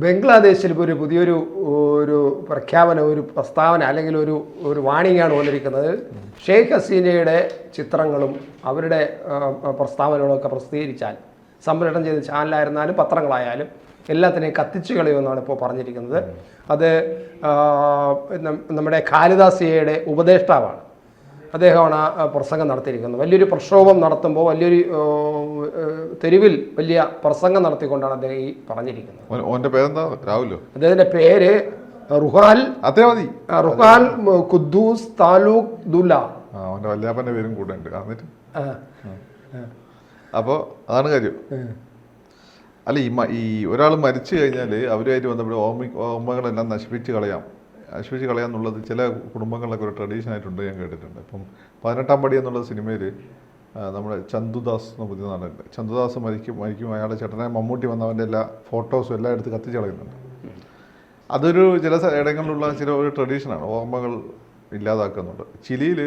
ബംഗ്ലാദേശിൽ ഒരു പുതിയൊരു ഒരു പ്രഖ്യാപനം ഒരു പ്രസ്താവന അല്ലെങ്കിൽ ഒരു ഒരു വാണിംഗാണ് വന്നിരിക്കുന്നത്. ഷെയ്ഖ് ഹസീനയുടെ ചിത്രങ്ങളും അവരുടെ പ്രസ്താവനകളൊക്കെ പ്രസിദ്ധീകരിച്ചാൽ സംപ്രേഷണം ചെയ്ത ചാനലായിരുന്നാലും പത്രങ്ങളായാലും എല്ലാത്തിനെയും കത്തിച്ചു കളയുമെന്നാണ് ഇപ്പോൾ പറഞ്ഞിരിക്കുന്നത്. അത് നമ്മുടെ കാലിദാസിയയുടെ ഉപദേഷ്ടാവാണ്. അദ്ദേഹമാണ് ആ പ്രസംഗം നടത്തിയിരിക്കുന്നത്. വലിയൊരു പ്രക്ഷോഭം നടത്തുമ്പോൾ വലിയൊരു തെരുവിൽ വലിയ പ്രസംഗം നടത്തിക്കൊണ്ടാണ് അദ്ദേഹം ഈ പറഞ്ഞിരിക്കുന്നത്. ഓന്റെ പേരെന്താ? രാഹുലോ? അദ്ദേഹത്തിന്റെ പേര് റുഹാൽ മതി. റുഹാൽ ഖുദ്ദൂസ് താലൂക്ക് അവന്റെ വല്യാപ്പന്റെ പേരും കൂടെ ഉണ്ട്. എന്നിട്ട് അപ്പോൾ അതാണ് കാര്യം. അല്ല ഈ ഈ ഒരാൾ മരിച്ചു കഴിഞ്ഞാൽ അവരുമായിട്ട് ബന്ധപ്പെട്ട് ഓർമ്മ ഓമകളെല്ലാം നശിപ്പിച്ച് കളയാം. നശിപ്പിച്ച് കളയുക എന്നുള്ളത് ചില കുടുംബങ്ങളിലൊക്കെ ഒരു ട്രഡീഷൻ ആയിട്ടുണ്ട് ഞാൻ കേട്ടിട്ടുണ്ട്. ഇപ്പം പതിനെട്ടാം പടി എന്നുള്ള സിനിമയിൽ നമ്മുടെ ചന്തുദാസ് എന്ന പുതിയ നടനുണ്ട് ചന്തുദാസ് മരിക്കും മരിക്കും. അയാളുടെ ചേട്ടനെ മമ്മൂട്ടി വന്നവന്റെ എല്ലാ ഫോട്ടോസും എല്ലാം എടുത്ത് കത്തിച്ച് കളയുന്നുണ്ട്. അതൊരു ചില ഇടങ്ങളിലുള്ള ചില ഒരു ട്രഡീഷനാണ് ഓർമ്മകൾ ഇല്ലാതാക്കുന്നുണ്ട്. ചിലിയിൽ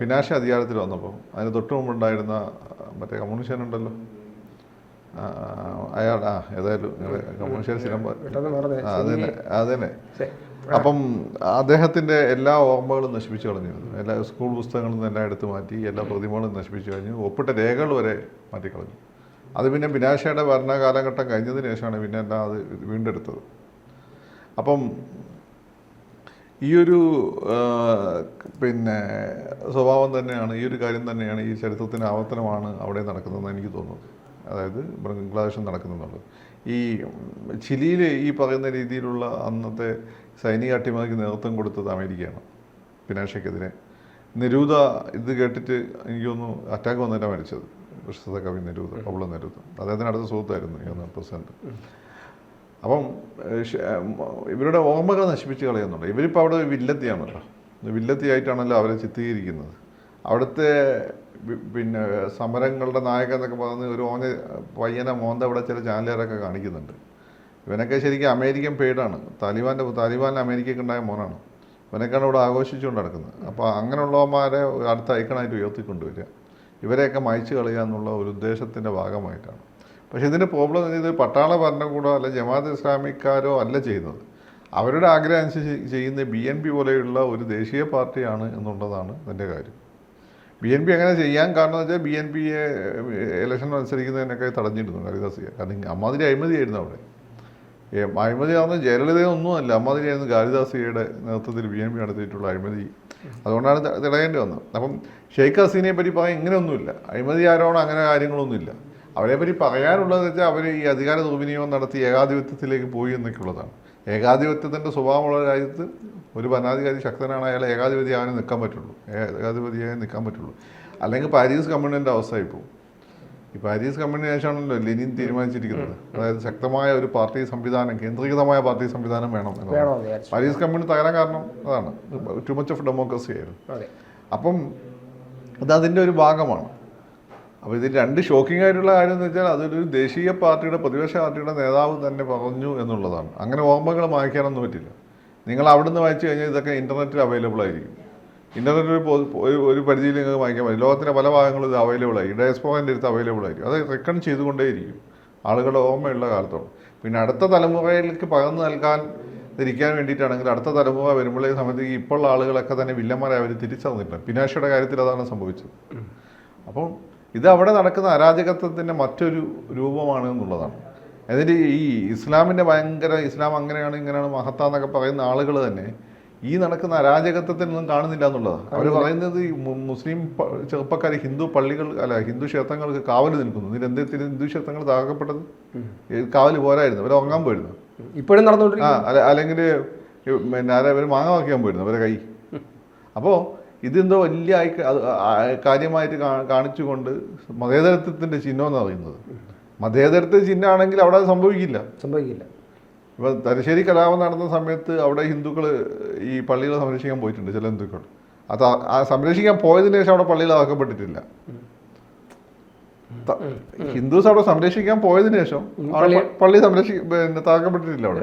പിനാശ അധികാരത്തിൽ വന്നപ്പോൾ അതിന് തൊട്ട് മുമ്പുണ്ടായിരുന്ന മറ്റേ കമ്മ്യൂണിസ്റ്റ് ഉണ്ടല്ലോ? അയാൾ ആ ഏതായാലും കമേഴ്ഷ്യൽ സ്ഥിരം അതന്നെ അതന്നെ. അപ്പം അദ്ദേഹത്തിന്റെ എല്ലാ ഓർമ്മകളും നശിപ്പിച്ചു കളഞ്ഞിരുന്നു എല്ലാ സ്കൂൾ പുസ്തകങ്ങളിൽ നിന്ന് എല്ലാം എടുത്തു മാറ്റി എല്ലാ പ്രതിമകളും നശിപ്പിച്ചു കഴിഞ്ഞു ഒപ്പിട്ട രേഖകൾ വരെ മാറ്റിക്കളഞ്ഞു. അത് പിന്നെ ബിനാശയുടെ ഭരണകാലഘട്ടം കഴിഞ്ഞതിന് ശേഷമാണ് പിന്നെ എല്ലാം അത് വീണ്ടെടുത്തത്. അപ്പം ഈ ഒരു പിന്നെ സ്വഭാവം തന്നെയാണ് ഈ ഒരു കാര്യം തന്നെയാണ് ഈ ചരിത്രത്തിന്റെ ആവർത്തനമാണ് അവിടെ നടക്കുന്നതെന്ന് എനിക്ക് തോന്നുന്നത് അതായത് ബംഗ്ലാദേശിൽ നടക്കുന്നുള്ളത് ഈ ചിലിയിൽ ഈ പറയുന്ന രീതിയിലുള്ള അന്നത്തെ സൈനിക അട്ടിമറിക്ക് നേതൃത്വം കൊടുത്തത് അമേരിക്കയാണ് പിനാഷയ്ക്കെതിരെ നിരൂത ഇത് കേട്ടിട്ട് എനിക്കൊന്ന് അറ്റാക്ക് വന്നിട്ടാണ് മരിച്ചത്. പ്രശസ്ത കവി നിരൂത അവള നിരൂത അദ്ദേഹത്തിന് അടുത്ത സുഹൃത്തായിരുന്നു ഈ പ്രസിഡന്റ്. അപ്പം ഇവരുടെ ഓർമ്മകൾ നശിപ്പിച്ച് കളയുന്നുണ്ട്. ഇവരിപ്പോൾ അവിടെ വില്ലത്തിയാണല്ലോ. വില്ലത്തിയായിട്ടാണല്ലോ അവരെ ചിത്രീകരിക്കുന്നത്. അവിടുത്തെ പിന്നെ സമരങ്ങളുടെ നായകൻ എന്നൊക്കെ പറഞ്ഞ് ഒരു ഓന പയ്യനെ മോന്ത ഇവിടെ ചില ചാനലുകാരൊക്കെ കാണിക്കുന്നുണ്ട്. ഇവനൊക്കെ ശരിക്കും അമേരിക്കൻ പെയ്ഡാണ് താലിബാന്റെ താലിബാനിൽ അമേരിക്കയ്ക്ക് ഉണ്ടായ മോനാണ്. ഇവനൊക്കെയാണ് ഇവിടെ ആഘോഷിച്ചുകൊണ്ട് നടക്കുന്നത്. അപ്പോൾ അങ്ങനെയുള്ളവന്മാരെ അടുത്ത ഐക്കണായിട്ട് ഉയർത്തിക്കൊണ്ടുവരിക ഇവരെയൊക്കെ മയച്ചു കളയുക എന്നുള്ള ഒരു ഉദ്ദേശത്തിന്റെ ഭാഗമായിട്ടാണ്. പക്ഷെ ഇതിന്റെ പ്രോബ്ലം ഇത് പട്ടാള ഭരണകൂടമോ അല്ല ജമാഅത്ത് ഇസ്ലാമിക്കാരോ അല്ല ചെയ്യുന്നത്. അവരുടെ ആഗ്രഹം അനുസരിച്ച് ചെയ്യുന്ന ബി എൻ പി പോലെയുള്ള ഒരു ദേശീയ പാർട്ടിയാണ് എന്നുള്ളതാണ് ഇതിന്റെ കാര്യം. ബി എൻ പി അങ്ങനെ ചെയ്യാൻ കാരണം വെച്ചാൽ ബി എൻ പിയെ ഇലക്ഷൻ മത്സരിക്കുന്നതിനൊക്കെ തടഞ്ഞിരുന്നു ഹരിദാസിയെ കാരണം അമ്മാതിരി അഴിമതിയായിരുന്നു അവിടെ. ഏ, അഴിമതി ആവുന്ന ജയലളിതയൊന്നും അല്ല അമ്മാതിരിയായിരുന്നു കാളിദാസിയുടെ നേതൃത്വത്തിൽ ബി എൻ പി നടത്തിയിട്ടുള്ള അഴിമതി. അതുകൊണ്ടാണ് തിളയേണ്ടി വന്നത്. അപ്പം ഷെയ്ഖ് ഹസീനയെ പറ്റി പറയാൻ ഇങ്ങനെയൊന്നുമില്ല. അഴിമതി ആരോണം അങ്ങനെ കാര്യങ്ങളൊന്നുമില്ല. അവരെപ്പറ്റി പറയാനുള്ളതെന്ന് പറയാനുള്ളത് വെച്ചാൽ അവർ ഈ അധികാര ദുർവിനിയോഗം നടത്തി ഏകാധിപത്യത്തിലേക്ക് പോയി എന്നൊക്കെയുള്ളതാണ്. ഏകാധിപത്യത്തിന്റെ സ്വഭാവമുള്ള രാജ്യത്ത് ഒരു ഭരണാധികാരി ശക്തനാണ് അയാൾ ഏകാധിപതി ആവാനേ നിൽക്കാൻ പറ്റുള്ളൂ. ഏകാധിപതിയായി നിൽക്കാൻ പറ്റുള്ളൂ. അല്ലെങ്കിൽ പാരീസ് കമ്മ്യൂണിന്റെ അവസ്ഥയായി പോകും. ഈ പാരീസ് കമ്മ്യൂണിന് ശേഷമാണല്ലോ ലെനിൻ തീരുമാനിച്ചിരിക്കുന്നത്. അതായത് ശക്തമായ ഒരു പാർട്ടി സംവിധാനം കേന്ദ്രീകൃതമായ പാർട്ടി സംവിധാനം വേണം എന്നുള്ളത്. പാരീസ് കമ്മ്യൂണി തകരാൻ കാരണം അതാണ്. ടു മച്ച് ഓഫ് ഡെമോക്രസി ആയിരുന്നു. അപ്പം ഇത് അതിന്റെ ഒരു ഭാഗമാണ്. അപ്പോൾ ഇത് രണ്ട് ഷോക്കിംഗ് ആയിട്ടുള്ള കാര്യം എന്ന് വെച്ചാൽ അതൊരു ദേശീയ പാർട്ടിയുടെ പ്രതിപക്ഷ പാർട്ടിയുടെ നേതാവ് തന്നെ പറഞ്ഞു എന്നുള്ളതാണ്. അങ്ങനെ ഓർമ്മകൾ മായ്ക്കാനൊന്നും പറ്റില്ല. നിങ്ങൾ അവിടുന്ന് വായിച്ചു കഴിഞ്ഞാൽ ഇതൊക്കെ ഇന്റർനെറ്റിൽ അവൈലബിൾ ആയിരിക്കും. ഇന്റർനെറ്റ് ഒരു ഒരു- പരിധിയിൽ നിങ്ങൾക്ക് വായിക്കാൻ പറ്റും. ലോകത്തിന്റെ പല ഭാഗങ്ങളും ഇത് അവൈലബിൾ ആയി ഡയസ്പോറിന്റെ അടുത്ത് അവൈലബിൾ ആയിരിക്കും. അത് റിക്കൺ ചെയ്തുകൊണ്ടേയിരിക്കും. ആളുകളുടെ ഓർമ്മയുള്ള കാലത്തോളം. പിന്നെ അടുത്ത തലമുറയിലേക്ക് പകർന്നു നൽകാൻ ഇരിക്കാൻ വേണ്ടിയിട്ടാണെങ്കിൽ അടുത്ത തലമുറ വരുമ്പോഴേ സമയത്ത് ഇപ്പോഴുള്ള ആളുകളൊക്കെ തന്നെ വില്ലന്മാരെ അവർ തിരിച്ചറിഞ്ഞിട്ടുണ്ട് പിനാഷയുടെ കാര്യത്തിൽ അതാണ് സംഭവിച്ചത്. അപ്പം ഇത് അവിടെ നടക്കുന്ന അരാജകത്വത്തിന്റെ മറ്റൊരു രൂപമാണ് എന്നുള്ളതാണ്. അതിന്റെ ഈ ഇസ്ലാമിന്റെ ഭയങ്കര ഇസ്ലാം അങ്ങനെയാണ് ഇങ്ങനെയാണ് മഹത്താന്നൊക്കെ പറയുന്ന ആളുകൾ തന്നെ ഈ നടക്കുന്ന അരാജകത്വത്തിനൊന്നും കാണുന്നില്ല എന്നുള്ളതാണ്. അവർ പറയുന്നത് ഈ മുസ്ലിം ചെറുപ്പക്കാർ ഹിന്ദു പള്ളികൾ അല്ല ഹിന്ദു ക്ഷേത്രങ്ങൾക്ക് കാവൽ നിൽക്കുന്നു. ഇതിന് എന്തെങ്കിലും ഹിന്ദു ക്ഷേത്രങ്ങൾ താകപ്പെട്ടത് കാവൽ പോരായിരുന്നു. അവർ ഉറങ്ങാൻ പോയിരുന്നു. ഇപ്പോഴും അല്ല അല്ലെങ്കിൽ പിന്നെ ആരാ അവർ മാങ്ങ വാക്കിയാൻ പോയിരുന്നു അവരെ കൈ അപ്പോൾ ഇതെന്തോ വലിയ ആയി കാര്യമായിട്ട് കാണിച്ചുകൊണ്ട് മതേതരത്വത്തിന്റെ ചിഹ്നം എന്ന് പറയുന്നത്. മതേതരത്വ ചിഹ്നമാണെങ്കിൽ അവിടെ അത് സംഭവിക്കില്ല. സംഭവിക്കില്ല. ഇപ്പം തലശ്ശേരി കലാപം നടന്ന സമയത്ത് അവിടെ ഹിന്ദുക്കൾ ഈ പള്ളികളെ സംരക്ഷിക്കാൻ പോയിട്ടുണ്ട് ചില ഹിന്ദുക്കൾ അത് ആ- സംരക്ഷിക്കാൻ പോയതിനു ശേഷം അവിടെ പള്ളികൾ ആക്കപ്പെട്ടിട്ടില്ല ഹിന്ദുസ് അവിടെ സംരക്ഷിക്കാൻ പോയതിനു ശേഷം പള്ളി- പ- പള്ളി സംരക്ഷി പിന്നെ താക്കപ്പെട്ടിട്ടില്ല അവിടെ.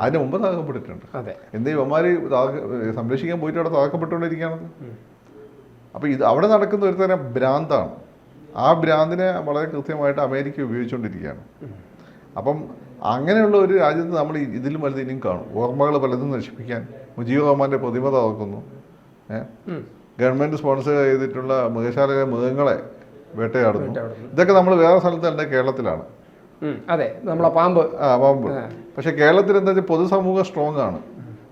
അതിന് മുമ്പ് താക്കപ്പെട്ടിട്ടുണ്ട് എന്ത് ഇവന്മാര് താക- സംരക്ഷിക്കാൻ പോയിട്ട് അവിടെ താക്കപ്പെട്ടുകൊണ്ടിരിക്കുകയാണ് അപ്പൊ ഇത് അവിടെ നടക്കുന്ന ഒരു തരം ഭ്രാന്താണ്. ആ ഭ്രാന്തിനെ വളരെ കൃത്യമായിട്ട് അമേരിക്ക ഉപയോഗിച്ചുകൊണ്ടിരിക്കുകയാണ്. അപ്പം അങ്ങനെയുള്ള ഒരു രാജ്യത്ത് നമ്മൾ ഇതിലും വലുത് ഇനിയും കാണും. ഓർമ്മകൾ പലതും നശിപ്പിക്കാൻ. മുജീബ് റഹ്മാന്റെ പ്രതിമ തകർക്കുന്നു. ഗവൺമെന്റ് സ്പോൺസർ ചെയ്തിട്ടുള്ള മൃഗശാലയിലെ മൃഗങ്ങളെ വേട്ടയാടുന്നു. ഇതൊക്കെ നമ്മൾ വേറെ സ്ഥലത്തല്ല കേരളത്തിലാണ്. അതെ നമ്മളെ പാമ്പ്. ആ പാമ്പ്. പക്ഷെ കേരളത്തിൽ എന്താ വെച്ചാൽ പൊതുസമൂഹം സ്ട്രോങ് ആണ്.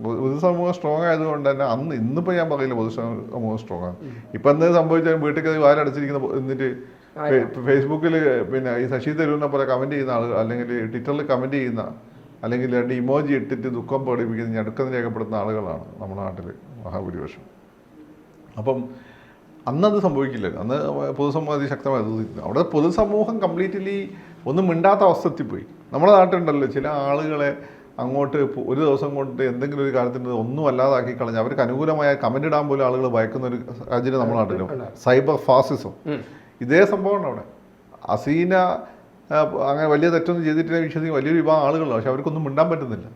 പൊതുസമൂഹം സ്ട്രോങ് ആയതുകൊണ്ട് തന്നെ അന്ന് ഇന്നിപ്പോ ഞാൻ പറയില്ല പൊതുസമൂഹം സ്ട്രോങ് ആണ്. ഇപ്പൊ എന്താ സംഭവിച്ചാൽ വീട്ടിൽ കയറി വാരടച്ചിരിക്കുന്ന എന്നിട്ട് ഫേസ്ബുക്കിൽ പിന്നെ ഈ ശശി തരൂരിനെ പോലെ കമന്റ് ചെയ്യുന്ന ആളുകൾ അല്ലെങ്കിൽ ട്വിറ്ററിൽ കമന്റ് ചെയ്യുന്ന അല്ലെങ്കിൽ രണ്ട് ഇമോജി ഇട്ടിട്ട് ദുഃഖം പ്രകടിപ്പിക്കുന്ന ഞടുക്കം രേഖപ്പെടുത്തുന്ന ആളുകളാണ് നമ്മുടെ നാട്ടിൽ മഹാഭൂരിപക്ഷം. അപ്പം അന്നത് സംഭവിക്കില്ല അന്ന് പൊതുസമൂഹം അതിശക്തമായി അവിടെ പൊതുസമൂഹം കംപ്ലീറ്റ്ലി ഒന്നും മിണ്ടാത്ത അവസ്ഥത്തിൽ പോയി. നമ്മുടെ നാട്ടിലുണ്ടല്ലോ ചില ആളുകളെ അങ്ങോട്ട് ഒരു ദിവസം കൊണ്ട് എന്തെങ്കിലും ഒരു കാര്യത്തിന് ഒന്നും അല്ലാതാക്കി കളഞ്ഞ് അവർക്ക് അനുകൂലമായ കമന്റ് ഇടാൻ പോലും ആളുകൾ ഭയക്കുന്ന ഒരു സാഹചര്യം നമ്മുടെ നാട്ടിലും സൈബർ ഫാസിസം. ഇതേ സംഭവമാണ് അവിടെ. അസീന അങ്ങനെ വലിയ തെറ്റൊന്നും ചെയ്തിട്ടില്ല വിശ്വസിക്കുന്ന വലിയൊരു വിഭാഗം ആളുകളാണ് പക്ഷെ അവർക്കൊന്നും മിണ്ടാൻ പറ്റുന്നില്ല.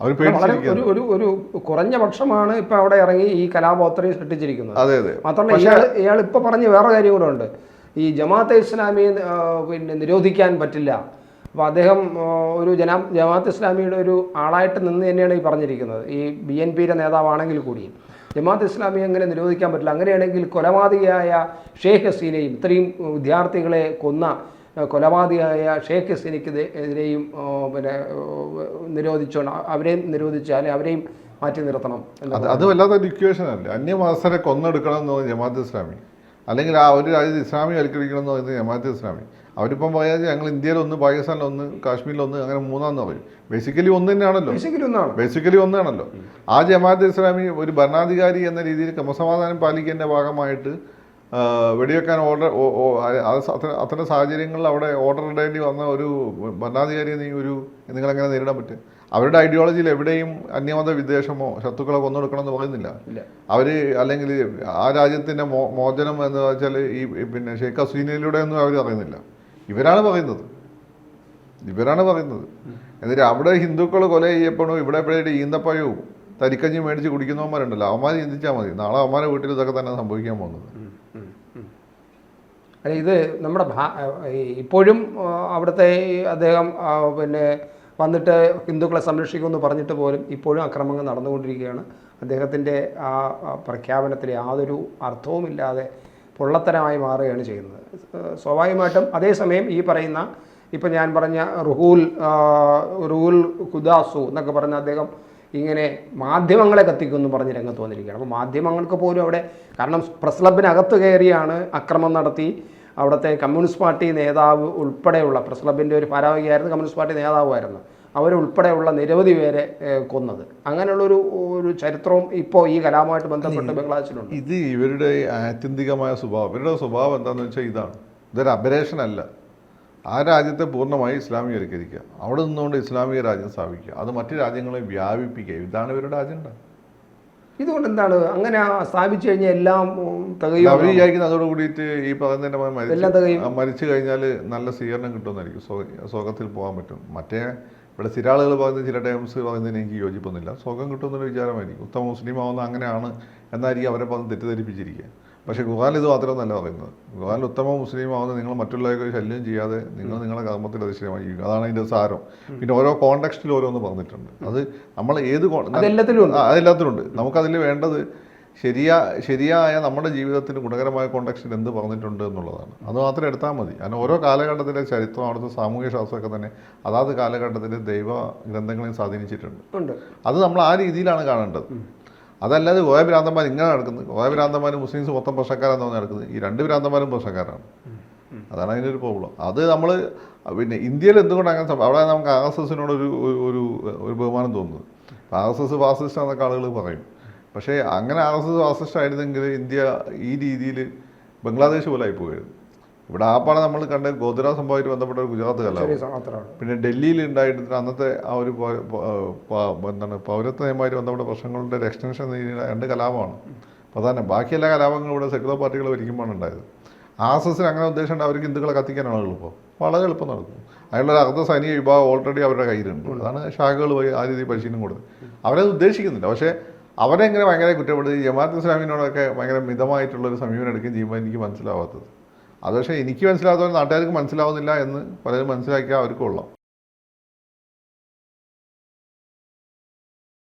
വളരെ ഒരു ഒരു ഒരു കുറഞ്ഞ പക്ഷമാണ് ഇപ്പൊ അവിടെ ഇറങ്ങി ഈ കലാപോത്രയും സൃഷ്ടിച്ചിരിക്കുന്നത്. അതെ അതെ. മാത്രമല്ല ഇയാൾ ഇയാൾ ഇപ്പൊ പറഞ്ഞ വേറെ കാര്യം കൂടെ ഉണ്ട്. ഈ ജമാഅത്തെ ഇസ്ലാമിയെ പിന്നെ നിരോധിക്കാൻ പറ്റില്ല. അപ്പോൾ അദ്ദേഹം ഒരു ജനാ ജമാഅത്ത് ഇസ്ലാമിയുടെ ഒരു ആളായിട്ട് നിന്ന് തന്നെയാണ് ഈ പറഞ്ഞിരിക്കുന്നത്. ഈ ബി എൻ പിയുടെ നേതാവാണെങ്കിൽ കൂടിയും ജമാഅത്ത് ഇസ്ലാമിയെ അങ്ങനെ നിരോധിക്കാൻ പറ്റില്ല? അങ്ങനെയാണെങ്കിൽ കൊലപാതകിയായ ഷെയ്ഖ് ഹസീനയും ഇത്രയും വിദ്യാർത്ഥികളെ കൊന്ന ആ, കൊലപാതകിയായ ഷെയ്ഖ് ഹസീനയ്ക്ക് എതിരെയും പിന്നെ ആ, നിരോധിച്ചോണം. അവരെയും നിരോധിച്ചാൽ അവരെയും മാറ്റി നിർത്തണം അത് വല്ലാത്തൊരു ഇക്വേഷൻ അല്ലേ? അന്യമാസരെ കൊന്നെടുക്കണം എന്ന് ജമാഅത്ത് ഇസ്ലാമി. അല്ലെങ്കിൽ ആ ഒരു രാജ്യത്ത് ഇസ്ലാമി വൽക്കരിക്കണം എന്ന് പറയുന്നത് ജമാഅത്ത് ഇസ്ലാമി. അവരിപ്പം പറയാതെ ഞങ്ങൾ ഇന്ത്യയിൽ ഒന്ന് പാകിസ്ഥാനിൽ ഒന്ന് കാശ്മീരിൽ ഒന്ന് അങ്ങനെ മൂന്നാന്ന് പറയും. ബേസിക്കലി ഒന്ന് തന്നെയാണല്ലോ. ബേസിക്കലി ഒന്നാണ്. ബേസിക്കലി ഒന്നാണല്ലോ ആ ജമാഅത്ത് ഇസ്ലാമി ഒരു ഭരണാധികാരി എന്ന രീതിയിൽ ക്രമസമാധാനം പാലിക്കേണ്ട ഭാഗമായിട്ട് വെടിവെക്കാൻ ഓർഡർ അത്തരം സാഹചര്യങ്ങളിൽ അവിടെ ഓർഡർ ഇടേണ്ടി വന്ന ഒരു ഭരണാധികാരിയെ നീ ഒരു നിങ്ങളെങ്ങനെ നേരിടാൻ പറ്റും അവരുടെ ഐഡിയോളജിയിൽ എവിടെയും അന്യമത വിദ്വേഷമോ ശത്രുക്കളെ കൊന്നൊടുക്കണം എന്ന് പറയുന്നില്ല. അവർ അല്ലെങ്കിൽ ആ രാജ്യത്തിന്റെ മോ മോചനം എന്ന് വെച്ചാൽ ഈ പിന്നെ ഷെയ്ഖ് ഹസീനയിലൂടെ ഒന്നും അവർ അറിയുന്നില്ല. ഇവരാണ് പറയുന്നത്. ഇവരാണ് പറയുന്നത്. എന്നിട്ട് അവിടെ ഹിന്ദുക്കൾ കൊല ചെയ്യപ്പെടോ ഇവിടെ എപ്പോഴും ഈന്തപ്പഴവും തരിക്കഞ്ഞി മേടിച്ച് കുടിക്കുന്നവന്മാരുണ്ടല്ലോ. അവന്മാർ ചിന്തിച്ചാൽ മതി. നാളെ അവന്മാരെ വീട്ടിൽ ഇതൊക്കെ തന്നെ സംഭവിക്കാൻ പോകുന്നത്. അല്ല ഇത് നമ്മുടെ ഇപ്പോഴും അവിടുത്തെ അദ്ദേഹം പിന്നെ വന്നിട്ട് ഹിന്ദുക്കളെ സംരക്ഷിക്കുമെന്ന് പറഞ്ഞിട്ട് പോലും ഇപ്പോഴും അക്രമങ്ങൾ നടന്നുകൊണ്ടിരിക്കുകയാണ്. അദ്ദേഹത്തിന്റെ ആ പ്രഖ്യാപനത്തിൽ യാതൊരു അർത്ഥവുമില്ലാതെ പൊള്ളത്തരമായി മാറുകയാണ് ചെയ്യുന്നത്. സ്വാഭാവികമായിട്ടും അതേസമയം ഈ പറയുന്ന ഇപ്പം ഞാൻ പറഞ്ഞ റുഹൂൽ റുഹുൽ ഖുദാസു എന്നൊക്കെ പറഞ്ഞ അദ്ദേഹം ഇങ്ങനെ മാധ്യമങ്ങളെ കത്തിക്കുമെന്ന് പറഞ്ഞ് രംഗത്ത് വന്നിരിക്കുകയാണ്. അപ്പോൾ മാധ്യമങ്ങൾക്ക് പോലും അവിടെ കാരണം പ്രസ് ക്ലബിനകത്ത് കയറിയാണ് അക്രമം നടത്തി. അവിടുത്തെ കമ്മ്യൂണിസ്റ്റ് പാർട്ടി നേതാവ് ഉൾപ്പെടെയുള്ള പ്രസ് ക്ലബിന്റെ ഒരു ഭാരവാഹിയായിരുന്നു കമ്മ്യൂണിസ്റ്റ് പാർട്ടി നേതാവുമായിരുന്നു അവരുൾപ്പെടെയുള്ള നിരവധി പേരെ കൊന്നത്. അങ്ങനെയുള്ളൊരു ഒരു ചരിത്രവും ഇപ്പോൾ ഈ കലാമായിട്ട് ബന്ധപ്പെട്ട് ബംഗ്ലാദേശിലുണ്ട്. ഇത് ഇവരുടെ ആത്യന്തികമായ സ്വഭാവം. ഇവരുടെ സ്വഭാവം എന്താണെന്ന് വെച്ചാൽ ഇതാണ്. ഇതൊരു അപരേഷൻ അല്ല. ആ രാജ്യത്തെ പൂർണമായി ഇസ്ലാമീകരിക്കുക. അവിടെ നിന്നുകൊണ്ട് ഇസ്ലാമിക രാജ്യം സ്ഥാപിക്കുക. അത് മറ്റു രാജ്യങ്ങളെ വ്യാപിപ്പിക്കുക. ഇതാണ് ഇവരുടെ അജണ്ട ഇതുകൊണ്ട് എന്താണ് അങ്ങനെ സ്ഥാപിച്ചു കഴിഞ്ഞാൽ എല്ലാം തകയും അവർ തികയും വിചാരിക്കുന്ന അതോട് കൂടിയിട്ട് ഈ പറയുന്നതിന്റെ എല്ലാം തകയും. മരിച്ചു കഴിഞ്ഞാൽ നല്ല സ്വീകരണം കിട്ടുമെന്നായിരിക്കും. സ്വകത്തിൽ സ്വർഗത്തിൽ പോകാൻ പറ്റും. മറ്റേ ഇവിടെ ചില ആളുകൾ പറയുന്നത് ചില ടൈംസ് പറയുന്നതിന് എനിക്ക് യോജിപ്പൊന്നുമില്ല. സ്വർഗം കിട്ടുമെന്നൊരു വിചാരമായിരിക്കും. ഉത്തമ മുസ്ലിം ആവുന്ന അങ്ങനെയാണ് എന്നായിരിക്കും അവരെ പറഞ്ഞ് തെറ്റിദ്ധരിപ്പിച്ചിരിക്കുക. പക്ഷേ ഖുഹാൻ ഇത് മാത്രമൊന്നല്ല പറയുന്നത്. ഖുഹാൻ ഉത്തമ മുസ്ലിം ആവുന്ന നിങ്ങൾ മറ്റുള്ളവർക്ക് ശല്യം ചെയ്യാതെ നിങ്ങൾ നിങ്ങളുടെ കർമ്മത്തിൽ അധിഷ്ഠിതമായി ജീവിക്കുക. അതാണ് അതിന്റെ സാരം. പിന്നെ ഓരോ കോണ്ടക്സ്റ്റിൽ ഓരോന്ന് പറഞ്ഞിട്ടുണ്ട്. അത് നമ്മൾ ഏത് അതെല്ലാത്തിലുണ്ട് നമുക്കതിൽ വേണ്ടത് ശരിയാ ശരിയായ നമ്മുടെ ജീവിതത്തിന് ഗുണകരമായ കോണ്ടക്സ്റ്റിൽ എന്ത് പറഞ്ഞിട്ടുണ്ട് എന്നുള്ളതാണ്. അത് മാത്രം എടുത്താൽ മതി. കാരണം ഓരോ കാലഘട്ടത്തിലെ ചരിത്രം അവിടുത്തെ സാമൂഹ്യ ശാസ്ത്രമൊക്കെ തന്നെ അതാത് കാലഘട്ടത്തിലെ ദൈവ ഗ്രന്ഥങ്ങളെയും സ്വാധീനിച്ചിട്ടുണ്ട്. അത് നമ്മൾ ആ രീതിയിലാണ് കാണേണ്ടത്. അതല്ലാതെ ഗോയ ഭ്രാന്തന്മാർ ഇങ്ങനെ നടക്കുന്നത്. ഗോയ ഭ്രാന്തന്മാർ മുസ്ലിംസ് മൊത്തം പ്രശ്നക്കാരാന്ന് നടക്കുന്നത്. ഈ രണ്ട് ഭ്രാന്തന്മാരും പ്രശ്നക്കാരാണ്. അതാണ് അതിന്റെ ഒരു പ്രോബ്ലം. അത് നമ്മൾ പിന്നെ ഇന്ത്യയിൽ എന്തുകൊണ്ട് അങ്ങനെ അവിടെ നമുക്ക് ആർ എസ് എസിനോട് ഒരു ഒരു- ഒരു ഒരു ബഹുമാനം തോന്നുന്നത്. ആർ എസ് എസ് ഫാസിസ്റ്റ് എന്നൊക്കെ ആളുകൾ പറയും. പക്ഷേ അങ്ങനെ ആർ എസ് എസ് ഫാസിസ്റ്റ് ആയിരുന്നെങ്കിൽ ഇന്ത്യ ഈ രീതിയിൽ ബംഗ്ലാദേശ് പോലെ ആയിപ്പോയിരുന്നു ഇവിടെ ആ പാടെ നമ്മൾ കണ്ട ഗോദ്ര സംഭവമായിട്ട് ബന്ധപ്പെട്ട ഒരു ഗുജറാത്ത് കലാപം. പിന്നെ ഡൽഹിയിൽ ഉണ്ടായിട്ട് അന്നത്തെ ആ ഒരു എന്താണ് പൗരത്വ നിയമമായിട്ട് ബന്ധപ്പെട്ട പ്രശ്നങ്ങളുടെ ഒരു എക്സ്റ്റൻഷൻ രണ്ട് കലാപമാണ്. പ്രധാനം ബാക്കി എല്ലാ കലാപങ്ങളും ഇവിടെ സെക്യുലർ പാർട്ടികൾ ഭരിക്കുമ്പോഴാണ് ഉണ്ടായത്. ആർ എസ് എസിന് അങ്ങനെ ഉദ്ദേശമുണ്ട് അവർക്ക് ഹിന്ദുക്കളെ കത്തിക്കാനാണ് എളുപ്പം വളരെ എളുപ്പം നടക്കും. അതിനുള്ള അർദ്ധ സൈനിക വിഭാഗം ഓൾറെഡി അവരുടെ കയ്യിലുണ്ട്. അതാണ് ശാഖകൾ വഴി ആ രീതിയിൽ പരിശീലനം കൊടുത്തത്. അവരത് ഉദ്ദേശിക്കുന്നില്ല. പക്ഷേ അവരെ ഇങ്ങനെ ഭയങ്കര കുറ്റപ്പെടുത്തി ജമാഅത്ത് ഇസ്ലാമിനോടൊക്കെ ഭയങ്കര മിതമായിട്ടുള്ളൊരു സമീപനം എടുക്കുകയും ചെയ്യുമ്പോൾ എനിക്ക് മനസ്സിലാവാത്തത്. അത് പക്ഷേ എനിക്ക് മനസ്സിലാകുന്നവർ നാട്ടുകാർക്ക് മനസ്സിലാവുന്നില്ല എന്ന് പലരും മനസ്സിലാക്കിയാൽ അവർക്ക്